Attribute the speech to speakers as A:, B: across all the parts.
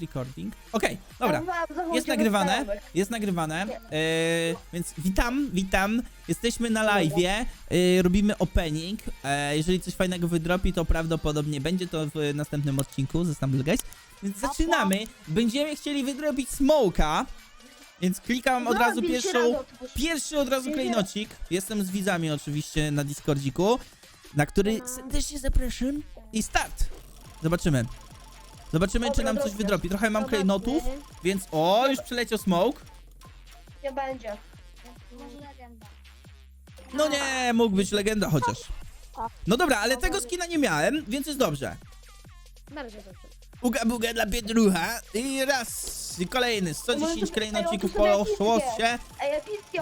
A: recording. Okej, dobra. Jest nagrywane, jest nagrywane, więc witam, witam, jesteśmy na live, e, robimy opening, e, jeżeli coś fajnego wydropi, to prawdopodobnie będzie to w następnym odcinku ze Stumble Guys, więc zaczynamy, będziemy chcieli wydrobić smoka, więc klikam od razu
B: pierwszy
A: pierwszą, pierwszy od razu klejnocik, jestem z widzami oczywiście na Discordziku, na który serdecznie zapraszam. I start, zobaczymy. Zobaczymy, czy nam coś wydropi. Trochę mam klejnotów, więc o, już przyleciał smoke.
B: Nie będzie.
C: Może legenda.
A: No nie, mógł być legenda chociaż. No dobra, ale tego skina nie miałem, więc jest dobrze.
C: Bardzo dobrze.
A: Uga buga dla Pietrucha i raz, i kolejny, 110
B: Może-
A: klejnocików poszło się.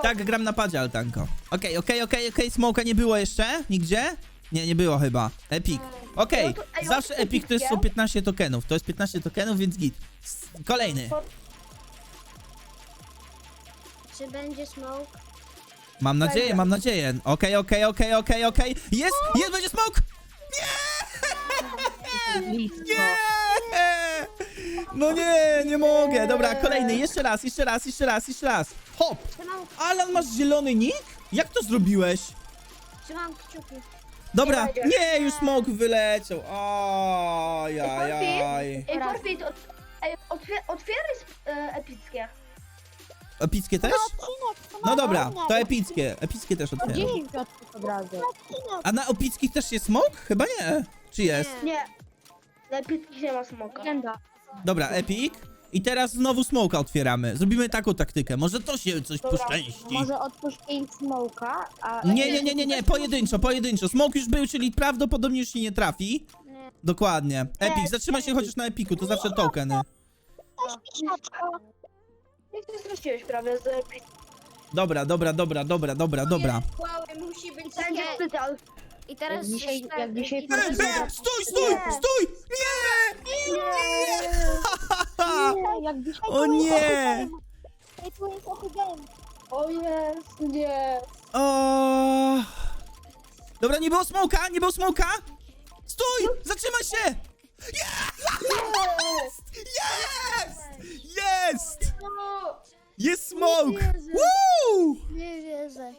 A: Tak, gram na padzie altanko. Okej, okej, okej, okej, smoka nie było jeszcze? Nigdzie? Nie, nie było chyba. Epic. Okej,
B: No to- ej,
A: zawsze epic to jest, są
B: epickie?
A: 15 tokenów. To jest 15 tokenów, więc git. S- Kolejny.
C: Czy będzie smoke?
A: Mam nadzieję, mam nadzieję. Okej, okej, okej, okej, okej. Jest, jest, będzie smoke! Nie! No nie, nie mogę. Dobra, kolejny, jeszcze raz, jeszcze raz, jeszcze raz, jeszcze raz. Hop!
C: Trzymam,
A: Alan, masz zielony nick? Jak to zrobiłeś?
C: trzymam kciuki.
A: Dobra,
B: Nie będzie.
A: nie, już smoke wyleciał. Ajajaj.
B: Ej, ot... Ej, otwier otwieraj sp- e, epickie.
A: Epickie też? No dobra, to epickie. Epickie też otwieram.
C: od razu.
A: A na epickich też jest smoke? Chyba nie. Czy jest?
B: Nie. Na epickich nie ma smoka.
C: Legenda.
A: Dobra, epic. I teraz znowu smoka otwieramy. Zrobimy taką taktykę. Może to się coś
B: Dobra,
A: poszczęści.
D: Może odpuścić smoka, a...
A: Nie, nie, nie, nie, nie, pojedynczo, pojedynczo. Smoke już był, czyli prawdopodobnie już się nie trafi.
C: Nie.
A: Dokładnie. Epic, zatrzymaj się chociaż na epiku, to zawsze tokeny.
B: Jak ty straciłeś prawie z.
A: Dobra, dobra, dobra, dobra, dobra, dobra.
C: musi być
B: Będzie specjal.
C: I teraz...
D: Dzisiaj- jak dzisiaj
A: stój, stój, stój! Nie! Nie!
D: Jak dzisiaj
A: O nie!
D: Ej, tu jest.
B: O jest, nie.
A: O. Dobra, nie było smoka, nie było smoka! Stój! Zatrzymaj się! Jest! Jest! Jest! Jest smoke! Woo!
C: Nie wierzę.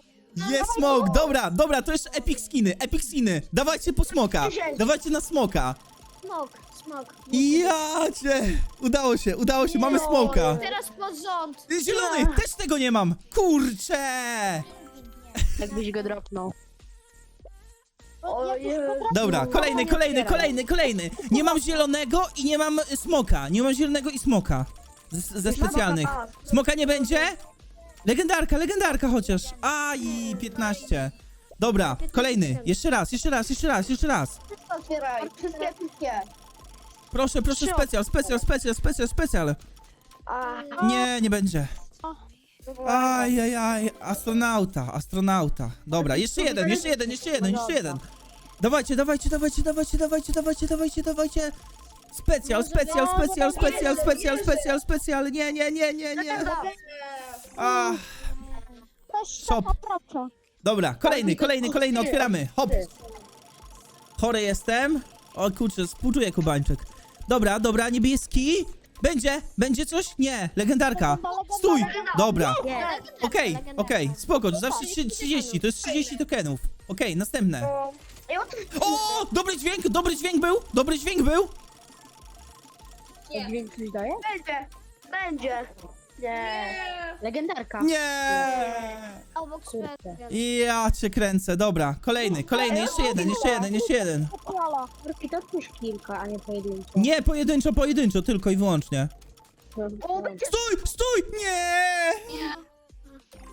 A: Jest smoke, dobra, dobra, to jeszcze epic skiny, epic skiny. Dawajcie po smoka, dawajcie na smoka.
C: Smok, smok.
A: Ja cię! Udało się, udało się, mamy smoka.
C: Teraz pod rząd.
A: Zielony, też tego nie mam. Kurczę!
D: Jakbyś go dropnął.
B: O.
A: Dobra, kolejny, kolejny, kolejny, kolejny. Nie mam zielonego i nie mam y, smoka. Nie mam zielonego i smoka. Z, ze specjalnych. Smoka nie będzie? Legendarka, legendarka chociaż. Aj, 15. Dobra, kolejny. Jeszcze raz, jeszcze raz, jeszcze raz, jeszcze raz.
B: Wszystko otwieraj. Wszystkie epickie.
A: Proszę, proszę, specjal, specjal, specjal, specjal, specjal.
B: A,
A: Nie, nie będzie. Aj, aj, aj, astronauta, astronauta. Dobra, jeszcze jeden, jeszcze jeden, jeszcze jeden, jeszcze jeden. Dawajcie, dawajcie, dawajcie, dawajcie, dawajcie, dawajcie, dawajcie, dawajcie. Specjal, specjal, specjal, specjal, specjal, specjal, specjal. Nie, nie, nie, nie, nie. A,
D: Też
A: Shop.
D: taka
A: dobra, kolejny, kolejny, kolejny, otwieramy. Hop. Chory jestem. O kurczę, współczuję Kubańczyk. Dobra, dobra, niebieski. Będzie, będzie coś? Nie, legendarka. Stój, dobra. Okej, okej, spoko, to zawsze trzy- 30, to jest 30 tokenów. Okej, następne.
B: o. Ej, o
A: dobry dźwięk, dobry dźwięk był, dobry dźwięk był.
D: Dźwięk coś daje?
B: Będzie. Będzie. Nie.
D: Legendarka.
A: Nie.
C: Obok specjal.
A: Ja cię kręcę, dobra, kolejny, kolejny, jeszcze jeden, jeszcze jeden, jeszcze jeden.
D: Wróci to odpuść kilka, a nie pojedynczo.
A: Nie, pojedynczo, pojedynczo, tylko i wyłącznie.
B: O, będzie...
A: Stój, stój, nie.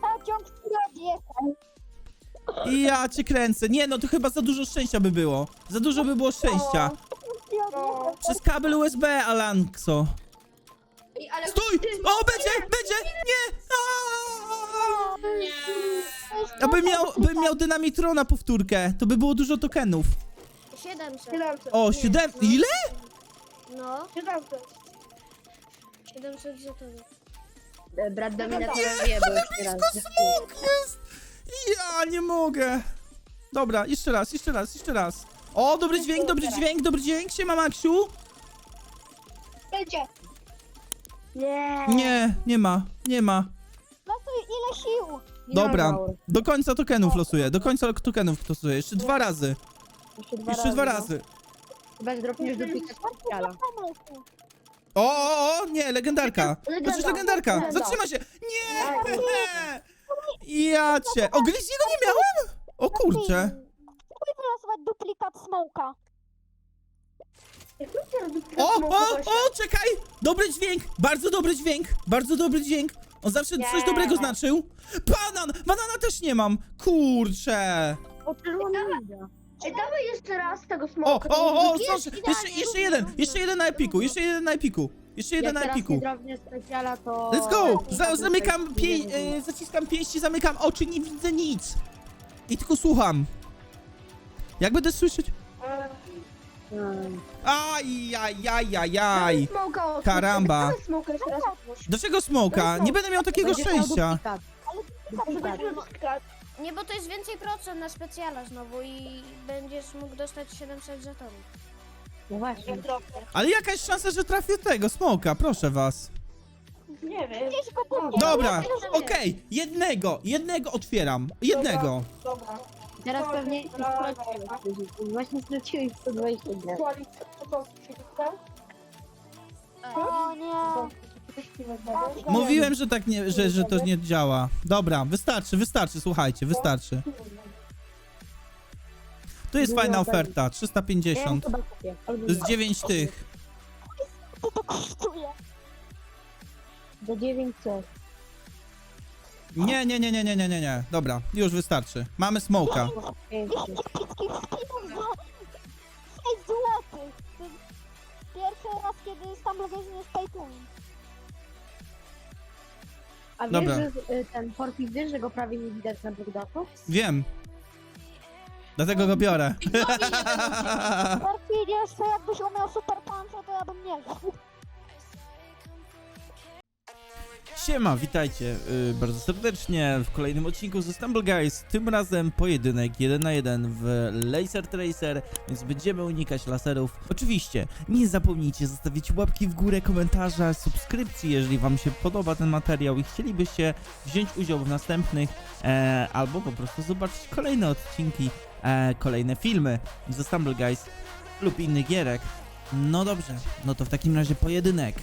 D: Pociąg przyjedzie.
A: Ja cię kręcę, nie no, to chyba za dużo szczęścia by było. Za dużo by było szczęścia. Przez kabel USB, Alankso. Stój! O, będzie, będzie! Nie! Aaaa! Abym miał, bym miał Dynamitrona powtórkę, to by było dużo tokenów.
C: 700.
B: 700.
A: O, 7... Ile?
C: No,
B: 700.
C: 700 żetonów.
D: Brat Dominatora wie, bo już teraz.
A: Smok jest! Ja nie mogę. Dobra, jeszcze raz, jeszcze raz, jeszcze raz. O, dobry dźwięk, dobry dźwięk, dobry dźwięk, siema Maksiu.
B: Będzie. Nie.
A: Nie, nie ma, nie ma.
D: Losuj ile sił.
A: Dobra,
D: Dinozaur.
A: do końca tokenów losuję, do końca tokenów losuję. Jeszcze dwa razy,
D: Jeszcze dwa
A: jeszcze dwa
D: no.
A: razy.
D: Chyba zdropniesz duplikat specjala.
A: O, o, o, nie, legendarka.
B: Legenda.
A: Znaczy legendarka.
B: Legenda.
A: Zatrzyma się. Nie! Ja cię. O, Glizziego nie miałem? O kurczę.
D: Spróbuj wylosować duplikat smoka.
A: O, o, o, czekaj! Dobry dźwięk, bardzo dobry dźwięk, bardzo dobry dźwięk. On zawsze coś dobrego znaczył. Banan! Banana też nie mam. Kurczę.
D: O, czerwony.
B: Ej, dawaj jeszcze raz tego
A: O,
B: smoka.
A: o, o, proszę. Jeszcze, jeszcze jeden, jeszcze jeden na epiku, jeszcze jeden na epiku. Jeszcze jeden na epiku.
D: nie drobnie specjala, to...
A: Let's go! Za, zamykam, pie, e, zaciskam pięści, zamykam oczy, nie widzę nic. I tylko słucham. Jak będę słyszeć? Aj, aj, aj, aj, aj.
B: Smoka.
A: Karamba.
B: Dawaj smoka jeszcze raz otwórz.
A: Do czego smoka? Nie będę miał takiego
D: Będziesz
A: szczęścia.
C: Nie, bo to jest więcej procent na specjala znowu i będziesz mógł dostać 700 żetonów.
D: No właśnie.
A: Ale jaka jest szansa, że trafię tego smoka? Proszę was.
B: Nie wiem.
A: Dobra, okej, jednego, jednego otwieram. Jednego.
B: Dobra.
D: Teraz pewnie straciłeś. Właśnie straciłeś 120 gram.
B: O nie.
A: Mówiłem, że tak nie, że, że to nie działa. Dobra, wystarczy, wystarczy, słuchajcie, wystarczy. Tu jest fajna oferta,
D: Ja ją
A: 350.
D: chyba kupię. Albo
A: To jest
D: nie.
A: 9 tych.
D: To kosztuje. Do 900.
A: Nie, nie, nie, nie, nie, nie, nie, nie. Dobra, już wystarczy. Mamy smoka.
D: 500.
E: złotych. To jest Pierwszy raz, kiedy Stumble Guys jest pay to win.
D: A wiesz,
A: Dobra.
D: że y, ten Fortnite, wiesz, że go prawie nie widać na Bogdachu?
A: Wiem. Dlatego go biorę.
E: Marki, jeszcze jakbyś umiał super puncha, to ja bym nie grał.
A: Siema, witajcie y, bardzo serdecznie w kolejnym odcinku ze Stumble Guys. Tym razem pojedynek 1 na 1 w Laser Tracer, więc będziemy unikać laserów. Oczywiście, nie zapomnijcie zostawić łapki w górę, komentarza, subskrypcji, jeżeli wam się podoba ten materiał i chcielibyście wziąć udział w następnych, e, albo po prostu zobaczyć kolejne odcinki, e, kolejne filmy ze Stumble Guys lub innych gierek. No dobrze, no to w takim razie pojedynek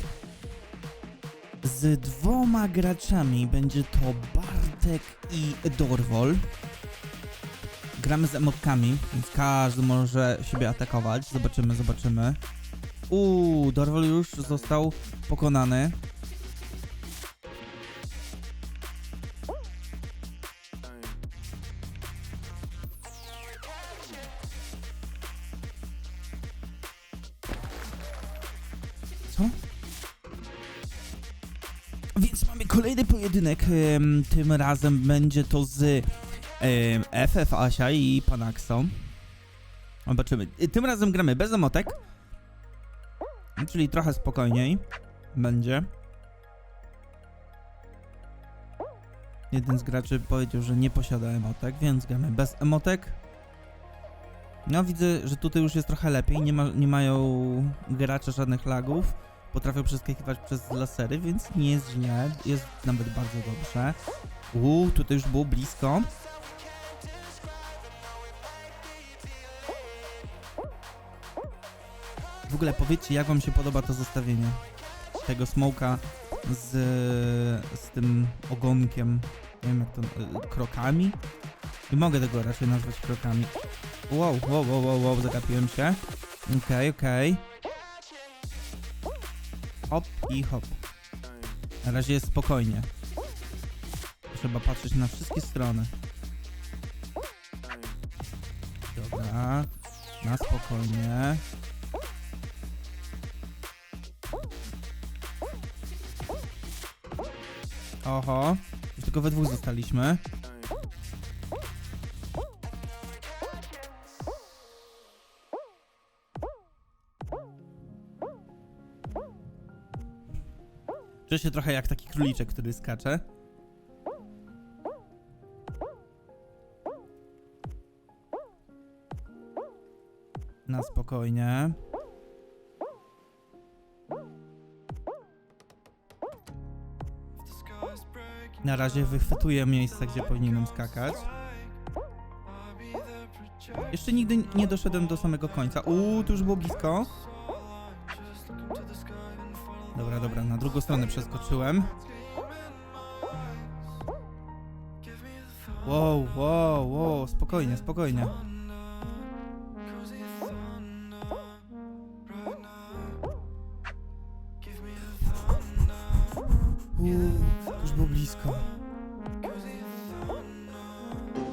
A: z dwoma graczami. Będzie to Bartek i Dorwol. Gramy z emotkami, więc każdy może siebie atakować. Zobaczymy, zobaczymy. Uuu, Dorwol już został pokonany. Tym razem będzie to z FF Asia i Panaxo. Zobaczymy. Y, Tym razem gramy bez emotek. Czyli trochę spokojniej będzie. Jeden z graczy powiedział, że nie posiada emotek, więc gramy bez emotek. No widzę, że tutaj już jest trochę lepiej. Nie, ma, nie mają gracze żadnych lagów potrafią przeskakiwać przez lasery, więc nie jest źle, jest nawet bardzo dobrze. Uuu, tutaj już było blisko. W ogóle powiedzcie, jak wam się podoba to zestawienie tego smoka z, z tym ogonkiem, nie wiem jak to, y, krokami? Nie mogę tego raczej nazwać krokami. Wow, wow, wow, wow, wow, zagapiłem się. Okej, okej. Hop i hop. Na razie jest spokojnie. Trzeba patrzeć na wszystkie strony. Dobra. Na spokojnie. Oho. Już tylko we dwóch zostaliśmy. Czuję się trochę jak taki króliczek, który skacze. Na spokojnie. Na razie wychwytuję miejsce, gdzie powinienem skakać. Jeszcze nigdy nie doszedłem do samego końca. Uuu, tu już było blisko. Dobra, dobra, na drugą stronę przeskoczyłem. Wow, wow, wow, spokojnie, spokojnie. Uuu, już było blisko.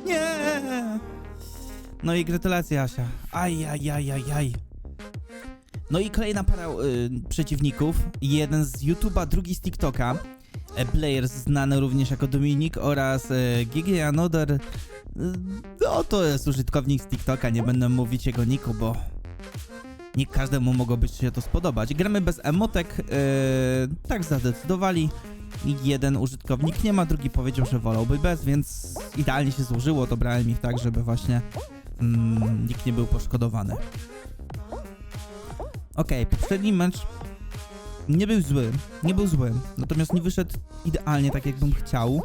A: Nie! No i gratulacje, Asia. Aj, aj, aj, aj, aj. No i kolejna para y, przeciwników. Jeden z YouTube'a, drugi z TikToka. E, Players znany również jako Dominik oraz e, GG Another. Y, No to jest użytkownik z TikToka, nie będę mówić jego niku, bo nie każdemu mogłoby się to spodobać. Gramy bez emotek, tak zadecydowali. Jeden użytkownik nie ma, drugi powiedział, że wolałby bez, więc idealnie się złożyło. Dobrałem ich tak, żeby właśnie mm, nikt nie był poszkodowany. Okej, poprzedni mecz nie był zły, nie był zły, natomiast nie wyszedł idealnie tak, jakbym chciał.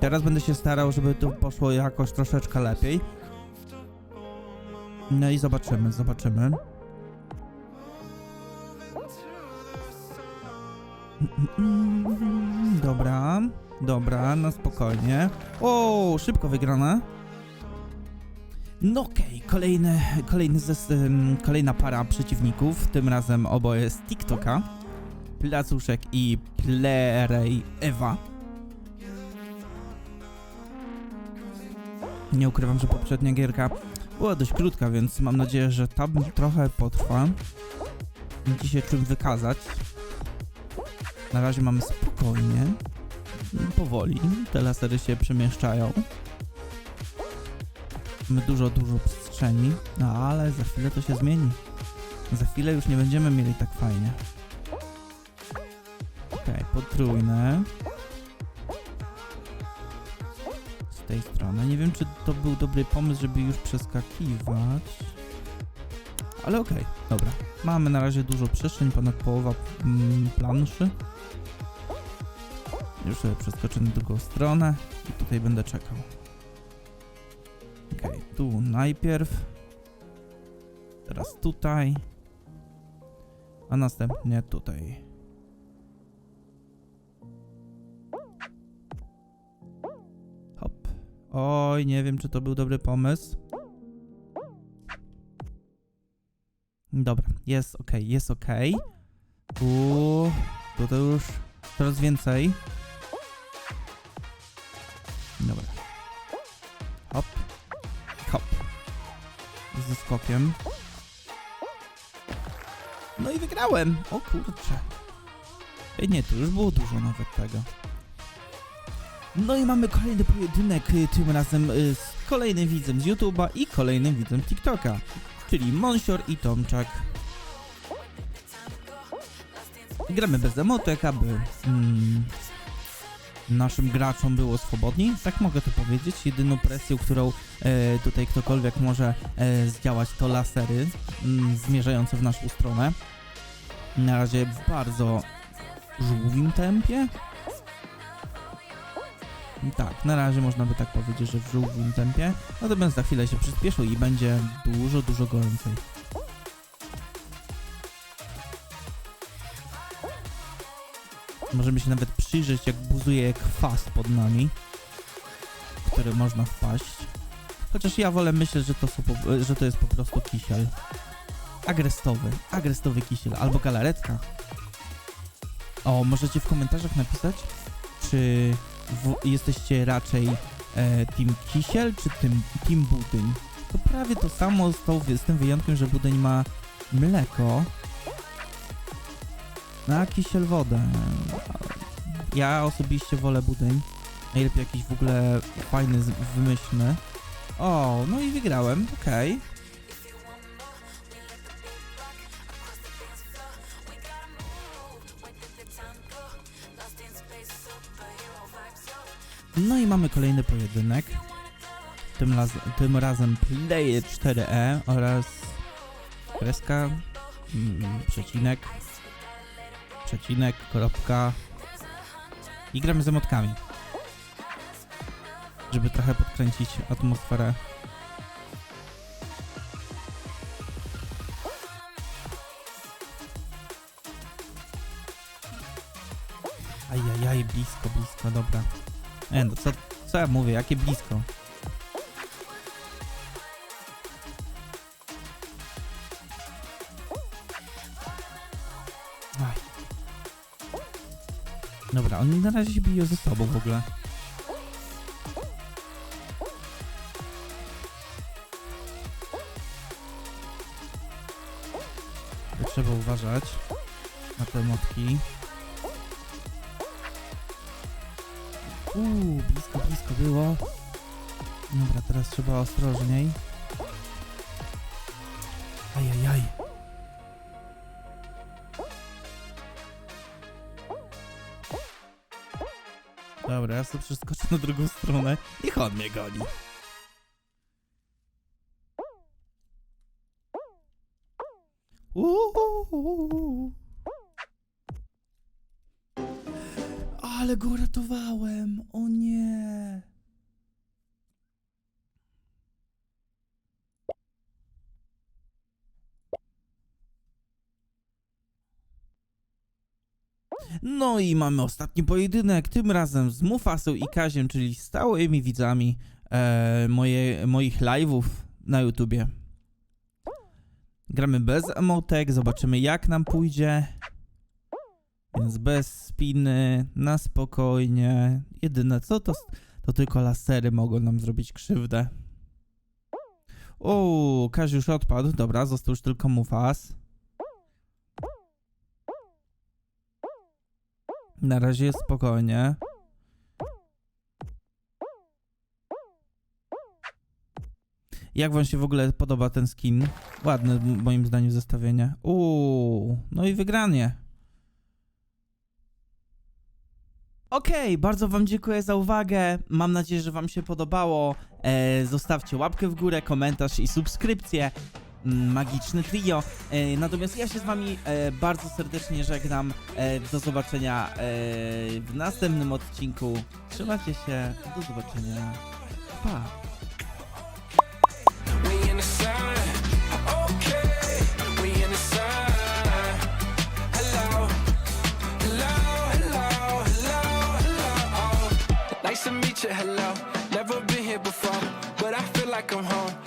A: Teraz będę się starał, żeby to poszło jakoś troszeczkę lepiej. No i zobaczymy, zobaczymy. Dobra, dobra, no spokojnie. O, szybko wygrana. No okej, kolejny, kolejny zes, ym, kolejna para przeciwników, tym razem oboje z TikToka. Placuszek i Plerej Ewa. Nie ukrywam, że poprzednia gierka była dość krótka, więc mam nadzieję, że ta trochę potrwa. Będzie się czym wykazać. Na razie mamy spokojnie. Powoli. Te lasery się przemieszczają. Dużo, dużo przestrzeni. No ale za chwilę to się zmieni. Za chwilę już nie będziemy mieli tak fajnie. Okej, potrójne. Z tej strony. Nie wiem, czy to był dobry pomysł, żeby już przeskakiwać. Ale okej, dobra. Mamy na razie dużo przestrzeń, ponad połowa mm, planszy. Już sobie przeskoczę na drugą stronę i tutaj będę czekał. Okej, tu najpierw. Teraz tutaj. A następnie tutaj. Hop. Oj, nie wiem, czy to był dobry pomysł. Dobra, jest ok, jest ok. Tu, tutaj już coraz więcej. Dobra. Ze skokiem. No i wygrałem! O kurczę. Ej, nie, to już było dużo nawet tego. No i mamy kolejny pojedynek, y, tym razem y, z kolejnym widzem z YouTube'a i kolejnym widzem TikToka, czyli Monsior i Tomczak. Gramy bez emotek, aby mm, naszym graczom było swobodniej, tak mogę to powiedzieć. Jedyną presją, którą e, tutaj ktokolwiek może e, zdziałać, to lasery mm, zmierzające w naszą stronę. Na razie w bardzo żółwim tempie. Tak, na razie można by tak powiedzieć, że w żółwim tempie. Natomiast za chwilę się przyspieszył i będzie dużo, dużo goręcej. Możemy się nawet przyjrzeć, jak buzuje kwas pod nami, w który można wpaść. Chociaż ja wolę myśleć, że to, są po, że to jest po prostu kisiel. Agrestowy, agrestowy kisiel albo galaretka. O, możecie w komentarzach napisać, czy w, jesteście raczej e, team kisiel, czy team, team budyń. To prawie to samo z, tą, z tym wyjątkiem, że budyń ma mleko, no, a kisiel wodę. Ja osobiście wolę budyń. Najlepiej jakiś w ogóle fajny, wymyślny. O, no i wygrałem, okej. No i mamy kolejny pojedynek. Tym, raz, tym razem Player 4E oraz kreska, mm, przecinek, przecinek, kropka i gramy z emotkami. żeby trochę podkręcić atmosferę. Ajajaj, blisko, blisko, dobra. No, co, co ja mówię, jakie blisko? Dobra, oni na razie się biją ze sobą w ogóle. Trzeba uważać na te motki. Uuu, blisko, blisko było. Dobra, teraz trzeba ostrożniej. Ajajaj. Dobra, ja sobie przeskoczę na drugą stronę. Niech on mnie goni. Ale go ratowałem! O nie! No i mamy ostatni pojedynek, tym razem z Mufasą i Kaziem, czyli stałymi widzami e, moje, moich live'ów na YouTubie. Gramy bez emotek, zobaczymy jak nam pójdzie. Więc bez spiny, na spokojnie. Jedyne co to, to tylko lasery mogą nam zrobić krzywdę. O, Kaziu już odpadł. Dobra, został już tylko Mufas. Na razie jest spokojnie. Jak wam się w ogóle podoba ten skin? Ładny m- moim zdaniem zestawienie. Uuu, no i wygranie. Okej, bardzo Wam dziękuję za uwagę. Mam nadzieję, że Wam się podobało. E, zostawcie łapkę w górę, komentarz i subskrypcję. Mm, Magiczne trio. E, natomiast ja się z Wami e, bardzo serdecznie żegnam. E, do zobaczenia w następnym odcinku. Trzymajcie się. Do zobaczenia. Pa.
F: Hello. Never been here before, but I feel like I'm home.